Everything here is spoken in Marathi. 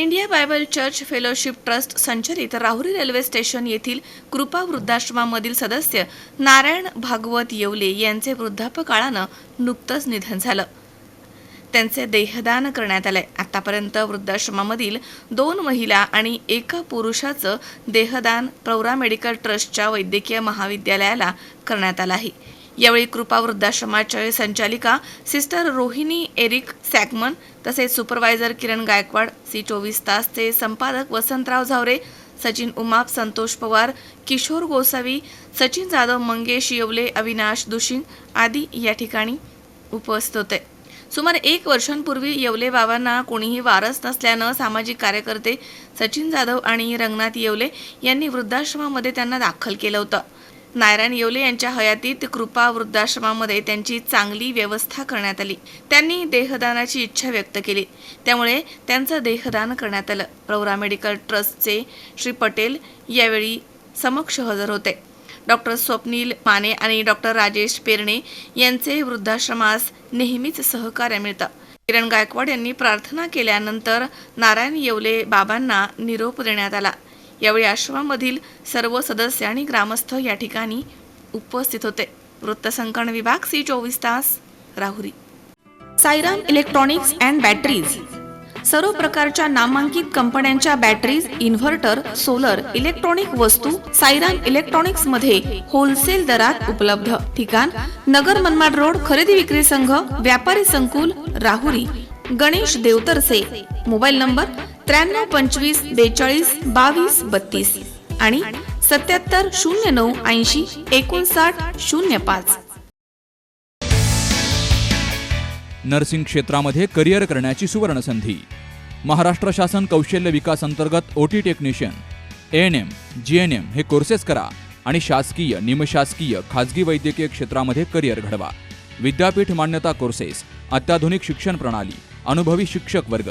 India Bible church fellowship trust संचलित राहुरी रेल्वे स्टेशन येथील कृपा वृद्धाश्रमामधील सदस्य नारायण भागवत येवले यांचे वृद्धापकाळानं नुकतंच निधन झालं. त्यांचे देहदान करण्यात आले आतापर्यंत वृद्धाश्रमामधील दोन महिला आणि एका पुरुषाचं देहदान प्रवरा मेडिकल ट्रस्टच्या वैद्यकीय महाविद्यालयाला करण्यात आलं आहे. यावेळी कृपा वृद्धाश्रमाच्या संचालिका सिस्टर रोहिणी एरिक सॅकमन तसेच सुपरवायझर किरण गायकवाड सी चोवीस तासचे संपादक वसंतराव झावरे सचिन उमाप संतोष पवार किशोर गोसावी सचिन जाधव मंगेश येवले अविनाश दुशिंग आदी या ठिकाणी उपस्थित होते. सुमारे एक वर्षांपूर्वी येवले बाबांना कोणीही वारस नसल्यानं सामाजिक कार्यकर्ते सचिन जाधव आणि रंगनाथ येवले यांनी वृद्धाश्रमामध्ये त्यांना दाखल केलं होतं. नारायण येवले यांच्या हयातीत कृपा वृद्धाश्रमामध्ये त्यांची चांगली व्यवस्था करण्यात आली. त्यांनी देहदानाची इच्छा व्यक्त केली. त्यामुळे त्यांचं देहदान करण्यात आलं. प्रवरा मेडिकल ट्रस्टचे श्री पटेल यावेळी समक्ष हजर होते. डॉक्टर स्वप्नील माने आणि डॉक्टर राजेश पेरणे यांचे वृद्धाश्रमास नेहमीच सहकार्य मिळतं. किरण गायकवाड यांनी प्रार्थना केल्यानंतर नारायण येवले बाबांना निरोप देण्यात आला. यावेळी आश्रमामधील सर्व सदस्य आणि ग्रामस्थ या ठिकाणी उपस्थित होते. वृत्तसंकलन विभाग सी चोवीस तास Rahuri. Sairam electronics and batteries. सर्व प्रकारच्या नामांकित कंपन्यांच्या बॅटरीज इन्व्हर्टर सोलर इलेक्ट्रॉनिक वस्तू साईराम इलेक्ट्रॉनिक्समध्ये होलसेल दरात उपलब्ध. ठिकाण नगर मनमाड रोड खरेदी विक्री संघ व्यापारी संकुल राहुरी. गणेश देवतरसे. मोबाईल नंबर त्र्याण्णव पंचवीस बेचाळीस बावीस बत्तीस आणि सत्याहत्तर शून्य नऊ ऐंशी एकोणसाठ शून्य पाच. नर्सिंग क्षेत्रामध्ये करिअर करण्याची सुवर्ण संधी महाराष्ट्र शासन कौशल्य विकास अंतर्गत O T technician N M G N M हे कोर्सेस करा आणि शासकीय निमशासकीय खाजगी वैद्यकीय क्षेत्रामध्ये करिअर घडवा. विद्यापीठ मान्यता कोर्सेस अत्याधुनिक शिक्षण प्रणाली अनुभवी शिक्षक वर्ग